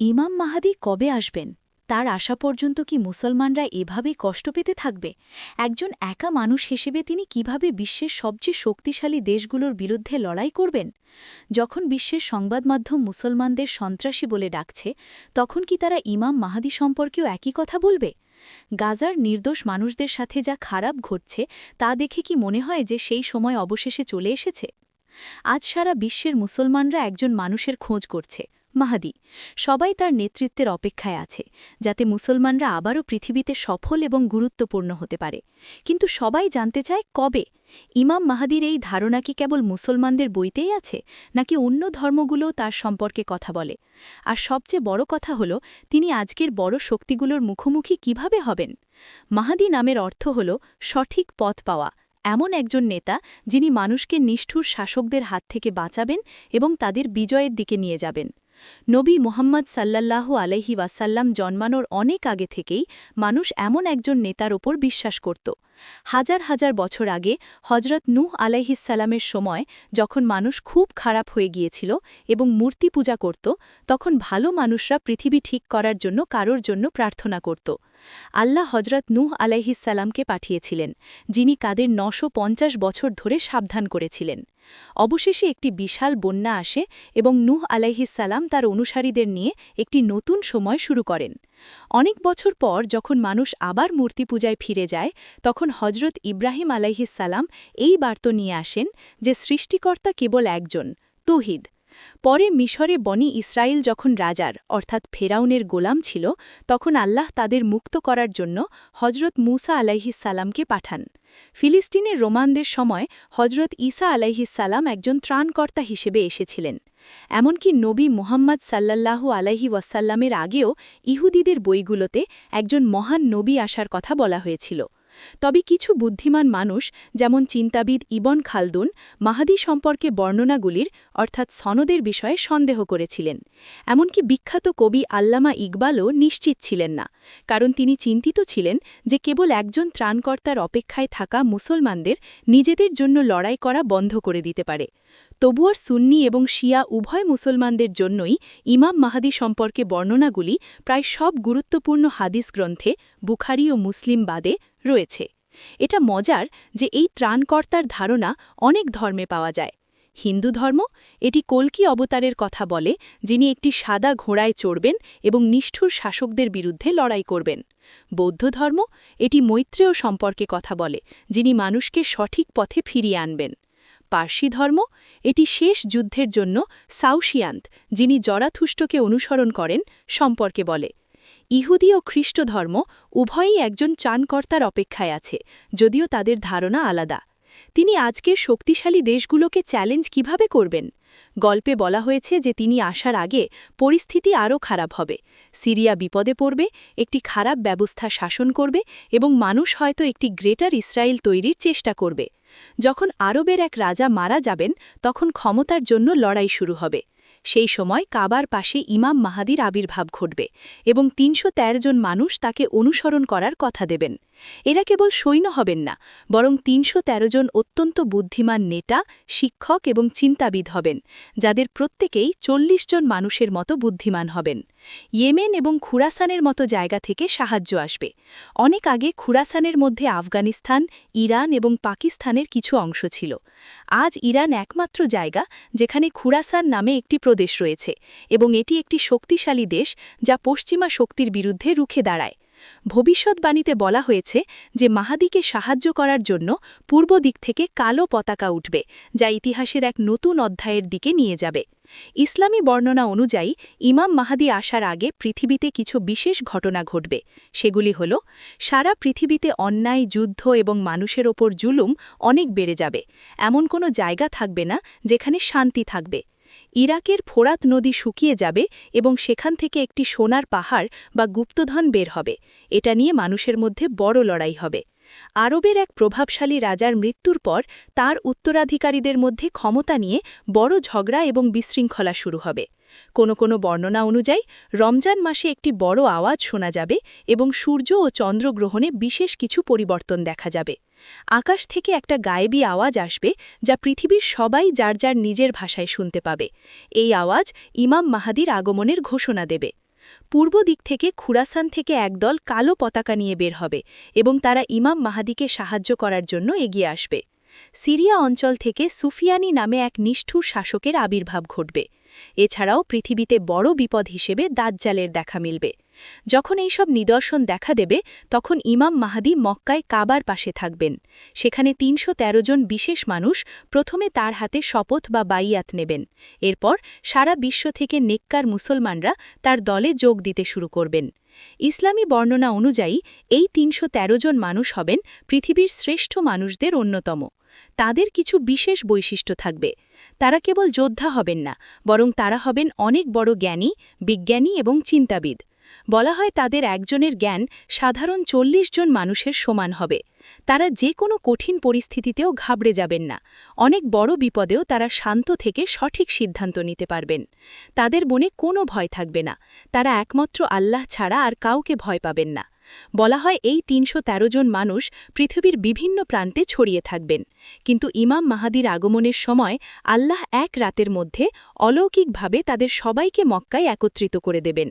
ইমাম মাহাদি কবে আসবেন? তার আসা পর্যন্ত কি মুসলমানরা এভাবেই কষ্ট পেতে থাকবে? একজন একা মানুষ হিসেবে তিনি কীভাবে বিশ্বের সবচেয়ে শক্তিশালী দেশগুলোর বিরুদ্ধে লড়াই করবেন? যখন বিশ্বের সংবাদ মাধ্যম মুসলমানদের সন্ত্রাসী বলে ডাকছে, তখন কি তারা ইমাম মাহাদি সম্পর্কেও একই কথা বলবে? গাজার নির্দোষ মানুষদের সাথে যা খারাপ ঘটছে, তা দেখে কি মনে হয় যে সেই সময় অবশেষে চলে এসেছে? আজ সারা বিশ্বের মুসলমানরা একজন মানুষের খোঁজ করছে। মাহাদি, সবাই তার নেতৃত্বের অপেক্ষায় আছে, যাতে মুসলমানরা আবারও পৃথিবীতে সফল এবং গুরুত্বপূর্ণ হতে পারে। কিন্তু সবাই জানতে চায় কবে? ইমাম মাহাদির এই ধারণা কি কেবল মুসলমানদের বইতেই আছে, নাকি অন্য ধর্মগুলোও তার সম্পর্কে কথা বলে? আর সবচেয়ে বড় কথা হল, তিনি আজকের বড় শক্তিগুলোর মুখোমুখি কীভাবে হবেন? মাহাদি নামের অর্থ হল সঠিক পথ পাওয়া। এমন একজন নেতা, যিনি মানুষকে নিষ্ঠুর শাসকদের হাত থেকে বাঁচাবেন এবং তাদের বিজয়ের দিকে নিয়ে যাবেন। নবী মোহাম্মদ সাল্লাল্লাহু আলহি ওয়াসাল্লাম জন্মানোর অনেক আগে থেকেই মানুষ এমন একজন নেতার ওপর বিশ্বাস করত। হাজার হাজার বছর আগে হজরত নূহ আলাইহিসাল্লামের সময় যখন মানুষ খুব খারাপ হয়ে গিয়েছিল এবং মূর্তি পূজা করত, তখন ভালো মানুষরা পৃথিবী ঠিক করার জন্য কারোর জন্য প্রার্থনা করত। আল্লাহ হজরত নূহ আলাইহিসাল্লামকে পাঠিয়েছিলেন, যিনি কাদের নশো বছর ধরে সাবধান করেছিলেন। অবশেষে একটি বিশাল বন্যা আসে এবং নূহ আলাইহিসাল্লাম তার অনুসারীদের নিয়ে একটি নতুন সময় শুরু করেন। অনেক বছর পর যখন মানুষ আবার মূর্তি পূজায় ফিরে যায়, তখন হজরত ইব্রাহিম আলাইহিসাল্লাম এই বার্তা নিয়ে আসেন যে সৃষ্টিকর্তা কেবল একজন, তহিদ। পরে মিশরে বনি ইসরায়েল যখন রাজার, অর্থাৎ ফেরাউনের গোলাম ছিল, তখন আল্লাহ তাদের মুক্ত করার জন্য হজরত মুসা আলাইহিসাল্লামকে পাঠান। ফিলিস্তিনের রোমানদের সময় হজরত ঈসা আলাইহিসাল্লাম একজন ত্রাণকর্তা হিসেবে এসেছিলেন। এমনকি নবী মোহাম্মদ সাল্লাল্লাহু আলাইহি ওয়াসাল্লামের আগেও ইহুদিদের বইগুলোতে একজন মহান নবী আসার কথা বলা হয়েছিল। তবে কিছু বুদ্ধিমান মানুষ, যেমন চিন্তাবিদ ইবন খালদুন, মাহাদি সম্পর্কে বর্ণনাগুলির, অর্থাৎ সনদের বিষয়ে সন্দেহ করেছিলেন। এমনকি বিখ্যাত কবি আল্লামা ইকবালও নিশ্চিত ছিলেন না। কারণ তিনি চিন্তিত ছিলেন যে কেবল একজন ত্রাণকর্তার অপেক্ষায় থাকা মুসলমানদের নিজেদের জন্য লড়াই করা বন্ধ করে দিতে পারে। তবুয়ার সুন্নি এবং শিয়া উভয় মুসলমানদের জন্যই ইমাম মাহাদি সম্পর্কে বর্ণনাগুলি প্রায় সব গুরুত্বপূর্ণ হাদিস গ্রন্থে বুখারি ও মুসলিম বাদে রয়েছে। এটা মজার যে এই ত্রাণকর্তার ধারণা অনেক ধর্মে পাওয়া যায়। হিন্দু ধর্ম এটি কলকি অবতারের কথা বলে, যিনি একটি সাদা ঘোড়ায় চড়বেন এবং নিষ্ঠুর শাসকদের বিরুদ্ধে লড়াই করবেন। বৌদ্ধ ধর্ম এটি মৈত্রেয় সম্পর্কে কথা বলে, যিনি মানুষকে সঠিক পথে ফিরিয়ে আনবেন। পার্সি ধর্ম এটি শেষ যুদ্ধের জন্য সাউশিয়ান্ত যিনি জরাথুষ্টকে অনুসরণ করেন, সম্পর্কে বলে। ইহুদি ও খ্রিস্ট ধর্ম উভয়ই একজন চানকর্তার অপেক্ষায় আছে, যদিও তাদের ধারণা আলাদা। তিনি আজকের শক্তিশালী দেশগুলোকে চ্যালেঞ্জ কীভাবে করবেন? গল্পে বলা হয়েছে যে তিনি আসার আগে পরিস্থিতি আরও খারাপ হবে। সিরিয়া বিপদে পড়বে, একটি খারাপ ব্যবস্থা শাসন করবে এবং মানুষ হয়তো একটি গ্রেটার ইসরায়েল তৈরির চেষ্টা করবে। যখন আরবের এক রাজা মারা যাবেন, তখন ক্ষমতার জন্য লড়াই শুরু হবে। সেই সময় কাবার পাশে ইমাম মাহাদির আবির্ভাব ঘটবে এবং তিনশো তের জন মানুষ তাকে অনুসরণ করার কথা দেবেন। এরা কেবল সৈন্য হবেন না, বরং তিনশো তেরো জন অত্যন্ত বুদ্ধিমান নেতা, শিক্ষক এবং চিন্তাবিদ হবেন, যাদের প্রত্যেকেই চল্লিশ জন মানুষের মতো বুদ্ধিমান হবেন। ইয়েমেন এবং খুরাসানের মতো জায়গা থেকে সাহায্য আসবে। অনেক আগে খুরাসানের মধ্যে আফগানিস্তান, ইরান এবং পাকিস্তানের কিছু অংশ ছিল। আজ ইরান একমাত্র জায়গা যেখানে খুরাসান নামে একটি প্রদেশ রয়েছে এবং এটি একটি শক্তিশালী দেশ যা পশ্চিমা শক্তির বিরুদ্ধে রুখে দাঁড়ায়। ভবিষ্যৎবাণীতে বলা হয়েছে যে মাহাদিকে সাহায্য করার জন্য পূর্ব দিক থেকে কালো পতাকা উঠবে, যা ইতিহাসের এক নতুন অধ্যায়ের দিকে নিয়ে যাবে। ইসলামী বর্ণনা অনুযায়ী, ইমাম মাহাদি আসার আগে পৃথিবীতে কিছু বিশেষ ঘটনা ঘটবে। সেগুলি হল, সারা পৃথিবীতে অন্যায়, যুদ্ধ এবং মানুষের ওপর জুলুম অনেক বেড়ে যাবে। এমন কোনো জায়গা থাকবে না যেখানে শান্তি থাকবে। ইরাকের ফোরাত নদী শুকিয়ে যাবে এবং সেখান থেকে একটি সোনার পাহাড় বা গুপ্তধন বের হবে। এটা নিয়ে মানুষের মধ্যে বড় লড়াই হবে। আরবের এক প্রভাবশালী রাজার মৃত্যুর পর তার উত্তরাধিকারীদের মধ্যে ক্ষমতা নিয়ে বড় ঝগড়া এবং বিশৃঙ্খলা শুরু হবে। কোনো কোনো বর্ণনা অনুযায়ী, রমজান মাসে একটি বড় আওয়াজ শোনা যাবে এবং সূর্য ও চন্দ্রগ্রহণে বিশেষ কিছু পরিবর্তন দেখা যাবে। আকাশ থেকে একটা গায়েবী আওয়াজ আসবে যা পৃথিবীর সবাই যার যার নিজের ভাষায় শুনতে পাবে। এই আওয়াজ ইমাম মাহাদির আগমনের ঘোষণা দেবে। পূর্ব দিক থেকে খুরাসান থেকে একদল কালো পতাকা নিয়ে বের হবে এবং তারা ইমাম মাহাদিকে সাহায্য করার জন্য এগিয়ে আসবে। সিরিয়া অঞ্চল থেকে সুফিয়ানি নামে এক নিষ্ঠুর শাসকের আবির্ভাব ঘটবে। এছাড়াও পৃথিবীতে বড় বিপদ হিসেবে দাজ্জালের দেখা মিলবে। যখন এইসব নিদর্শন দেখা দেবে, তখন ইমাম মাহাদি মক্কায় কাবার পাশে থাকবেন। সেখানে তিনশো তেরো জন বিশেষ মানুষ প্রথমে তার হাতে শপথ বা বাইয়াত নেবেন। এরপর সারা বিশ্ব থেকে নেককার মুসলমানরা তার দলে যোগ দিতে শুরু করবেন। ইসলামী বর্ণনা অনুযায়ী, এই তিনশো তেরো জন মানুষ হবেন পৃথিবীর শ্রেষ্ঠ মানুষদের অন্যতম। তাদের কিছু বিশেষ বৈশিষ্ট্য থাকবে। তারা কেবল যোদ্ধা হবেন না, বরং তারা হবেন অনেক বড় জ্ঞানী, বিজ্ঞানী এবং চিন্তাবিদ। বলা হয় তাদের একজনের জ্ঞান সাধারণ চল্লিশ জন মানুষের সমান হবে। তারা যে কোনো কঠিন পরিস্থিতিতেও ঘাবড়ে যাবেন না। অনেক বড় বিপদেও তারা শান্ত থেকে সঠিক সিদ্ধান্ত নিতে পারবেন। তাদের মনে কোনো ভয় থাকবে না। তারা একমাত্র আল্লাহ ছাড়া আর কাউকে ভয় পাবেন না। বলা হয় এই তিনশো তেরো জন মানুষ পৃথিবীর বিভিন্ন প্রান্তে ছড়িয়ে থাকবেন। কিন্তু ইমাম মাহাদির আগমনের সময় আল্লাহ এক রাতের মধ্যে অলৌকিকভাবে তাদের সবাইকে মক্কায় একত্রিত করে দেবেন।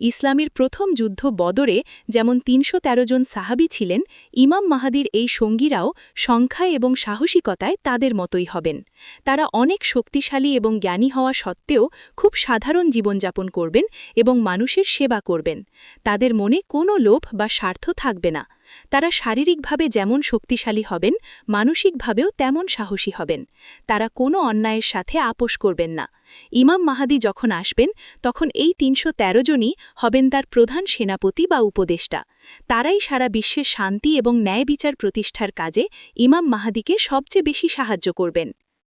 ইসলামের প্রথম যুদ্ধ বদরে যেমন তিনশো তেরো জন সাহাবি ছিলেন, ইমাম মাহাদির এই সঙ্গীরাও সংখ্যায় এবং সাহসিকতায় তাদের মতোই হবেন। তারা অনেক শক্তিশালী এবং জ্ঞানী হওয়া সত্ত্বেও খুব সাধারণ জীবনযাপন করবেন এবং মানুষের সেবা করবেন। তাদের মনে কোনো লোভ বা স্বার্থ থাকবে না। তারা শারীরিকভাবে যেমন শক্তিশালী হবেন, মানসিকভাবেও তেমন সাহসী হবেন। তারা কোনো অন্যায়ের সাথে আপোষ করবেন না। ইমাম মাহাদি যখন আসবেন, তখন এই তিনশো তেরো জনই হবেন তার প্রধান সেনাপতি বা উপদেষ্টা। তারাই সারা বিশ্বের শান্তি এবং ন্যায় বিচার প্রতিষ্ঠার কাজে ইমাম মাহাদিকে সবচেয়ে বেশি সাহায্য করবেন।